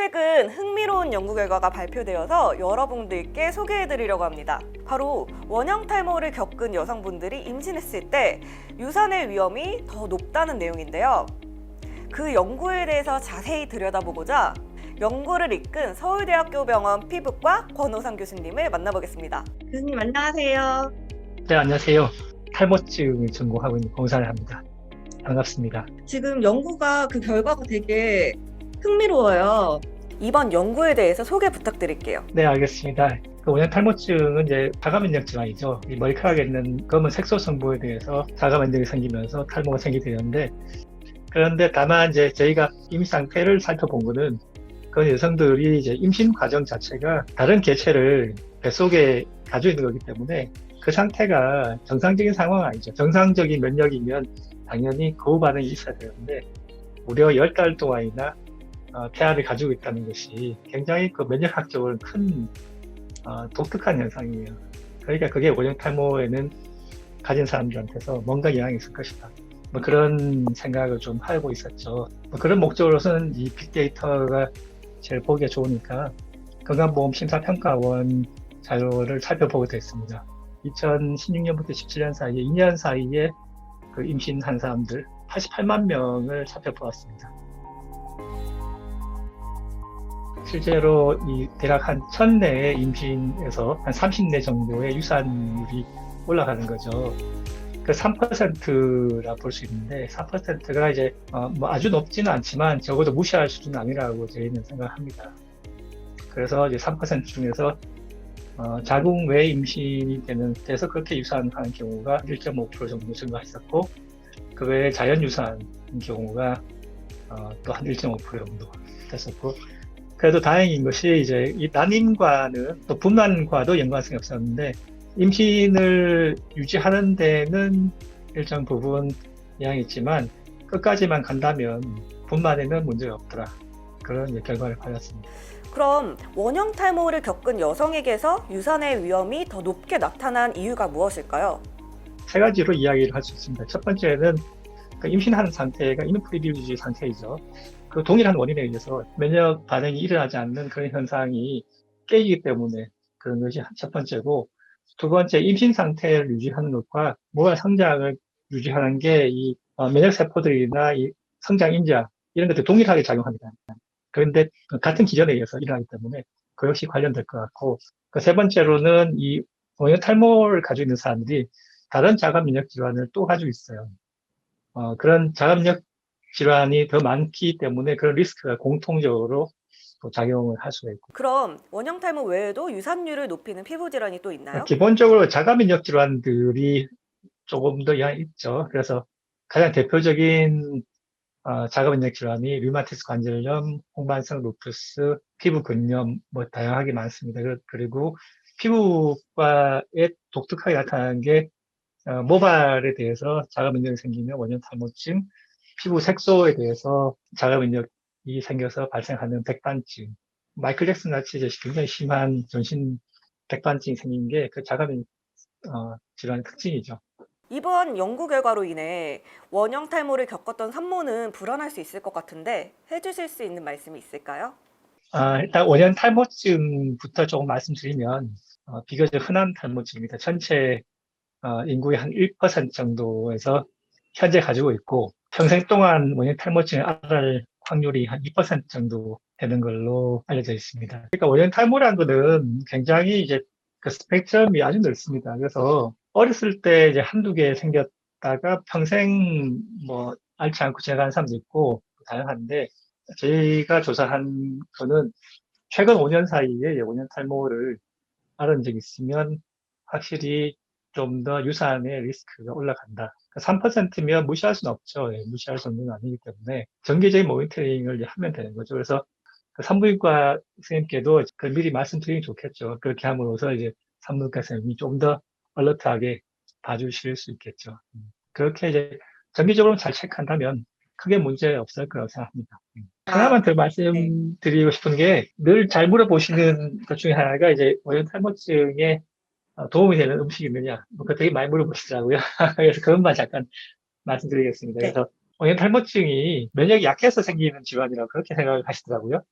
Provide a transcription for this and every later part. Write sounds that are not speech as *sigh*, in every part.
최근 흥미로운 연구 결과가 발표되어서 여러분들께 소개해드리려고 합니다. 바로 원형 탈모를 겪은 여성분들이 임신했을 때 유산의 위험이 더 높다는 내용인데요. 그 연구에 대해서 자세히 들여다보고자 연구를 이끈 서울대학교 병원 피부과 권호상 교수님을 만나보겠습니다. 교수님 안녕하세요. 네, 안녕하세요. 탈모증을 전공하고 있는 공사를 합니다. 반갑습니다. 지금 연구가 그 결과가 되게 흥미로워요. 이번 연구에 대해서 소개 부탁드릴게요. 네, 알겠습니다. 그 원형 탈모증은 이제 자가면역 질환이죠. 이 머리카락에 있는 검은 색소 성분에 대해서 자가면역이 생기면서 탈모가 생기게 되는데, 그런데 다만 이제 저희가 임신 상태를 살펴본 거는 그 여성들이 이제 임신 과정 자체가 다른 개체를 뱃속에 가지고 있는 거기 때문에 그 상태가 정상적인 상황은 아니죠. 정상적인 면역이면 당연히 거부 반응이 있어야 되는데 무려 10달 동안이나 어, 태아를 가지고 있다는 것이 굉장히 그 면역학적으로 큰 어, 독특한 현상이에요. 그러니까 그게 원형 탈모에는 가진 사람들한테서 뭔가 영향이 있을 것이다. 뭐 그런 생각을 좀 하고 있었죠. 뭐 그런 목적으로서는 이 빅데이터가 제일 보기가 좋으니까 건강보험심사평가원 자료를 살펴보게 됐습니다. 2016년부터 17년 사이에 2년 사이에 그 임신한 사람들 88만 명을 살펴보았습니다. 실제로 이 대략 한 1000내의 임신에서 한 30내 정도의 유산율이 올라가는 거죠. 그 3%라 볼 수 있는데 3%가 이제 어, 뭐 아주 높지는 않지만 적어도 무시할 수준은 아니라고 저희는 생각합니다. 그래서 이제 3% 중에서 어, 자궁 외 임신이 되는 돼서 그렇게 유산하는 경우가 1.5% 정도 증가했었고 그 외에 자연 유산인 경우가 어, 또한 1.5% 정도 됐었고 그래도 다행인 것이 이제 이 난임과는 또 분만과도 연관성이 없었는데 임신을 유지하는 데는 일정 부분 영향이 있지만 끝까지만 간다면 분만에는 문제가 없더라 그런 결과를 받았습니다. 그럼 원형 탈모를 겪은 여성에게서 유산의 위험이 더 높게 나타난 이유가 무엇일까요? 세 가지로 이야기를 할 수 있습니다. 첫 번째는 그 임신하는 상태가 이노프리빌리지 상태이죠. 그 동일한 원인에 의해서 면역 반응이 일어나지 않는 그런 현상이 깨지기 때문에 그런 것이 첫 번째고 두 번째 임신 상태를 유지하는 것과 모발 성장을 유지하는 게 이 면역 세포들이나 이 성장 인자 이런 것들 동일하게 작용합니다. 그런데 같은 기전에 의해서 일어나기 때문에 그 역시 관련될 것 같고 그 세 번째로는 이 원형 탈모를 가지고 있는 사람들이 다른 자가 면역 질환을 또 가지고 있어요. 어, 그런 자가 면역 질환이 더 많기 때문에 그런 리스크가 공통적으로 또 작용을 할 수가 있고. 그럼 원형 탈모 외에도 유산율을 높이는 피부 질환이 또 있나요? 기본적으로 자가 면역 질환들이 조금 더 영향이 있죠. 그래서 가장 대표적인 어, 자가 면역 질환이 류마티스 관절염, 홍반성 루푸스, 피부 근염 뭐 다양하게 많습니다. 그- 그리고 피부과에 독특하게 나타나는 게 어, 모발에 대해서 자가 면역이 생기면 원형 탈모증, 피부 색소에 대해서 자가 면역이 생겨서 발생하는 백반증, 마이클 잭슨 같이 이제 굉장히 심한 전신 백반증이 생긴 게 그 자가 면역 어, 질환의 특징이죠. 이번 연구 결과로 인해 원형 탈모를 겪었던 산모는 불안할 수 있을 것 같은데 해주실 수 있는 말씀이 있을까요? 아, 일단 원형 탈모증부터 조금 말씀드리면 어, 비교적 흔한 탈모증입니다. 전체 어, 인구의 한 1% 정도에서 현재 가지고 있고 평생 동안 원형 탈모증을 앓을 확률이 한 2% 정도 되는 걸로 알려져 있습니다. 그러니까 원형 탈모라는 거는 굉장히 이제 그 스펙트럼이 아주 넓습니다. 그래서 어렸을 때 이제 한두 개 생겼다가 평생 뭐 앓지 않고 지나가는 사람도 있고 다양한데 저희가 조사한 거는 최근 5년 사이에 원형 탈모를 앓은 적이 있으면 확실히 좀 더 유산의 리스크가 올라간다. 3%면 무시할 수는 없죠. 예, 무시할 정도는 아니기 때문에 정기적인 모니터링을 하면 되는 거죠. 그래서 그 산부인과 선생님께도 그 미리 말씀드리면 좋겠죠. 그렇게 함으로써 이제 산부인과 선생님이 좀 더 얼러트하게 봐주실 수 있겠죠. 음, 그렇게 이제 정기적으로 잘 체크한다면 크게 문제 없을 거라고 생각합니다. 음. 하나만 더 말씀드리고 싶은 게 늘 잘 물어보시는 것 중에 하나가 이제 어, 도움이 되는 음식이 있느냐. 뭐 그거 되게 많이 물어보시더라고요. *laughs* 그래서 그것만 잠깐 말씀드리겠습니다. 네. 그래서 원형 탈모증이 면역이 약해서 생기는 질환이라고 그렇게 생각을 하시더라고요.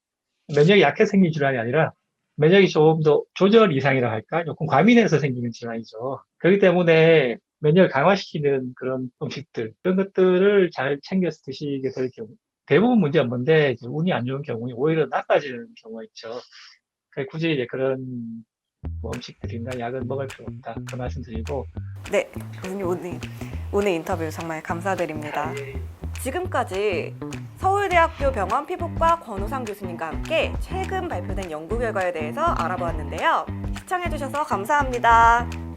면역이 약해서 생긴 질환이 아니라 면역이 조금 더 조절 이상이라 할까? 조금 과민해서 생기는 질환이죠. 그렇기 때문에 면역을 강화시키는 그런 음식들, 그런 것들을 잘 챙겨서 드시게 될 경우, 대부분 문제 없는데, 이제 운이 안 좋은 경우에 오히려 나빠지는 경우가 있죠. 굳이 이제 그런 뭐 음식들이나 약을 먹을 필요 없다. 그 말씀 드리고, 네, 교수님 오늘, 오늘 인터뷰 정말 감사드립니다. 지금까지 서울대학교 병원 피부과 권우상 교수님과 함께 최근 발표된 연구 결과에 대해서 알아보았는데요. 시청해주셔서 감사합니다.